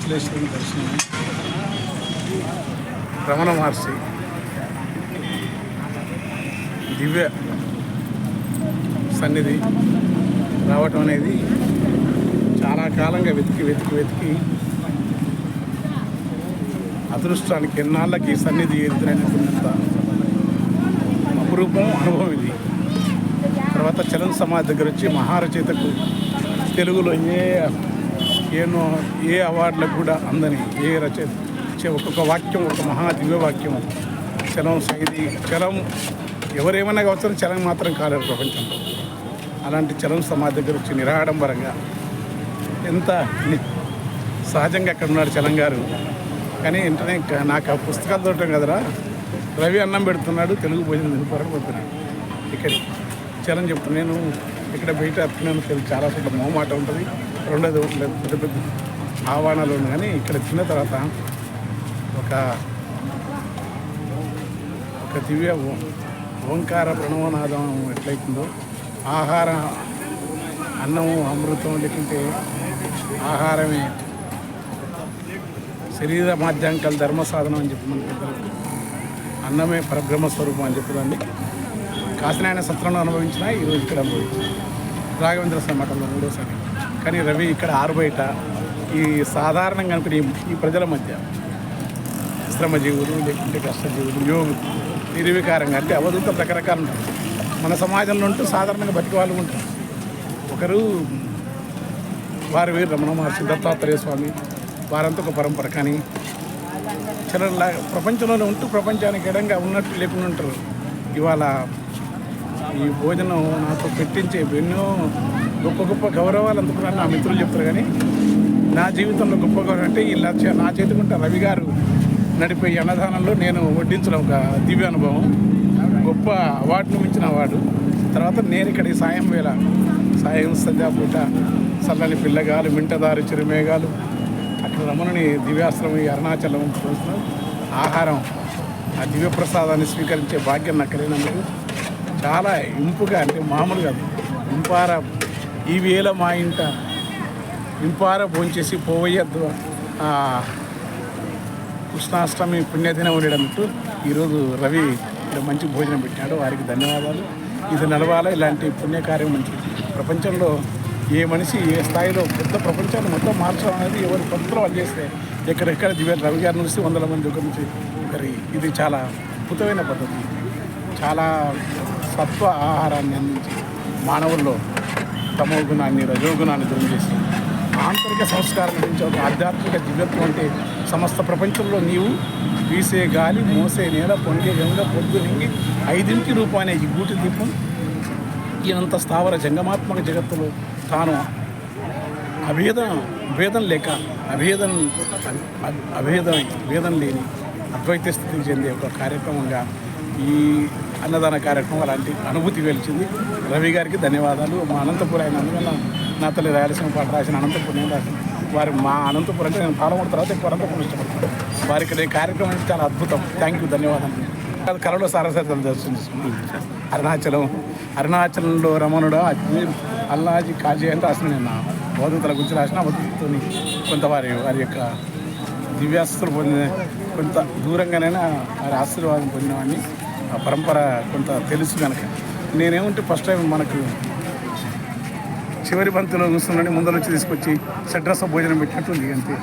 అరుణాచలేశ్వరుని దర్శనం రమణ మహర్షి దివ్య సన్నిధి రావటం అనేది చాలా కాలంగా వెతికి వెతికి వెతికి అదృష్టానికి ఎన్నాళ్ళకి సన్నిధి ఎదురైనటువంటి అపురూపం అనుభవం ఇది. తర్వాత చలన్ సమాజ్ దగ్గర వచ్చి మహారచయితకు తెలుగులో ఏ ఏనో ఏ అవార్డులకు కూడా అందని ఏ రచయిత ఒక్కొక్క వాక్యం ఒక మహా దివ్య వాక్యం చలం సైది చలం ఎవరేమైనా కావచ్చు చలం మాత్రం కాలేదు ప్రపంచంలో. అలాంటి చలం సమాజ్ దగ్గర వచ్చి నిరాడంబరంగా ఎంత సహజంగా అక్కడ ఉన్నాడు చలం గారు. కానీ వెంటనే నాకు ఆ పుస్తకాలు దొరకడం కదరా? రవి అన్నం పెడుతున్నాడు తెలుగు భోజనం తినిపోరని పంపినాడు ఇక్కడ. చలం చెప్తున్నాను నేను ఇక్కడ బయట తిన్నాను తెలుగు చాలా పెద్ద మొహమాట ఉంటుంది. రెండోది ఒకటి పెద్ద పెద్ద ఆహ్వానాలు ఉన్నాయి. కానీ ఇక్కడ తిన్న తర్వాత ఒక ఒక దివ్య ఓంకార ప్రణవనాదం ఎట్లయితుందో ఆహార అన్నము అమృతం లేకుంటే ఆహారమే శరీర మాధ్యాంకాల ధర్మ సాధనం అని చెప్పి మన అన్నమే పరబ్రహ్మ స్వరూపం అని చెప్పదండి కాశీనాయన సత్రంలో అనుభవించిన ఈరోజు ఇక్కడ అనుభవించిన. రాఘవేంద్ర స్వామి మఠంలో మూడోసారి. కానీ రవి ఇక్కడ ఆరుబయట ఈ సాధారణంగా అనుకునే ఈ- ప్రజల మధ్య శ్రమజీవులు లేకుంటే కష్టజీవులు యోగులు నిర్వికారంగా అంటే అవధులతో రకరకాలు ఉంటారు మన సమాజంలో ఉంటూ సాధారణంగా బతికి వాళ్ళు ఉంటారు. ఒకరు వారు వీరు రమణ మహర్షి దత్తాత్రేయ స్వామి వారంతా ఒక పరంపర కానీ చిన్న ప్రపంచంలోనే ఉంటూ ప్రపంచానికి ఎడంగా ఉన్నట్టు లేకుండా ఉంటారు. ఇవాళ ఈ భోజనం నాతో పెట్టించే ఎన్నో గొప్ప గొప్ప గౌరవాలు అందుకున్నాను నా మిత్రులు చెప్తారు కానీ నా జీవితంలో గొప్ప గౌరవం అంటే ఈ లచ్చ నా చేతికుంటే రవి గారు నడిపే అన్నదానంలో నేను వడ్డించడం ఒక దివ్య అనుభవం. గొప్ప అవార్డును మించిన అవార్డు. తర్వాత నేను ఇక్కడ ఈ సాయం వేళ సాయం సంధ్యాపూట చల్లని పిల్లగాలు మింటదారు చిరుమేఘాలు అక్కడ రమణుని దివ్యాశ్రమం ఈ అరుణాచలం చూస్తున్నాం ఆహారం ఆ దివ్య ప్రసాదాన్ని స్వీకరించే భాగ్యం నాకు కలిగినందుకు. చాలా ఇంపుగా అంటే మామూలుగా ఇంపార ఈ వేళ మా ఇంట ఇంపార భోంచేసి పోవయ్యద్దు. కృష్ణాష్టమి పుణ్యదినం ఉండడంతో ఈరోజు రవి ఇక్కడ మంచి భోజనం పెట్టాడు. వారికి ధన్యవాదాలు. ఇది నడవాలా? ఇలాంటి పుణ్యకార్యం మంచి ప్రపంచంలో ఏ మనిషి ఏ స్థాయిలో పెద్ద ప్రపంచాన్ని మొత్తం మార్చడం అనేది ఎవరి పద్ధతిలో వాళ్ళు చేస్తే ఎక్కడెక్కడ దివ్య రవి గారి నుంచి వందల మంది ఒక నుంచి ఒకరి. ఇది చాలా అద్భుతమైన పద్ధతి. చాలా సత్వ ఆహారాన్ని అందించి మానవుల్లో తమో గుణాన్ని రజో గుణాన్ని దూరం ఆంతరిక సంస్కారం గురించి ఒక ఆధ్యాత్మిక దివ్యత్వం అంటే సమస్త ప్రపంచంలో నీవు వీసే గాలి మోసే నేల పొంగే గంగ పొద్దు నింగి ఐదింటి రూపాయనే ఈ గూటి దీపం. ఈయనంత స్థావర జంగమాత్మక జగత్తులో తాను అభేదం భేదం లేక అభేదం అభేదం భేదం లేని అద్వైత స్థితికి చెందే ఒక కార్యక్రమంగా ఈ అన్నదాన కార్యక్రమం అలాంటి అనుభూతి వెలిచింది రవి గారికి ధన్యవాదాలు. మా అనంతపురం అయిన అందువల్ల నా తల్లి రాయలసీమ పాట రాసిన అనంతపురం నేను రాసిన వారి మా అనంతపురం అంటే నేను పాలమూడు తర్వాత ఎక్కువ అనంతపురం ఇష్టపడతాను. వారికి ఈ కార్యక్రమం అంటే చాలా అద్భుతం. థ్యాంక్ యూ ధన్యవాదాలు. అది కళలో సారస్వతం దర్శనం అరుణాచలం అరుణాచలంలో రమణుడు అజ్మీర్ అల్లాజీ కాజీ అని రాసిన నేను అవధూతల గురించి రాసిన అవధూతని కొంత వారి వారి యొక్క దివ్యాస్తులు పొందిన కొంత దూరంగానైనా వారి ఆశీర్వాదం పొందినవాడిని. ఆ పరంపర కొంత తెలుసు కనుక. నేనేమంటే ఫస్ట్ టైం మనకు చివరి బంతిలో కూర్చున్నాను ముందర వచ్చి తీసుకొచ్చి షడ్రస భోజనం పెట్టినట్టుంది అంతే.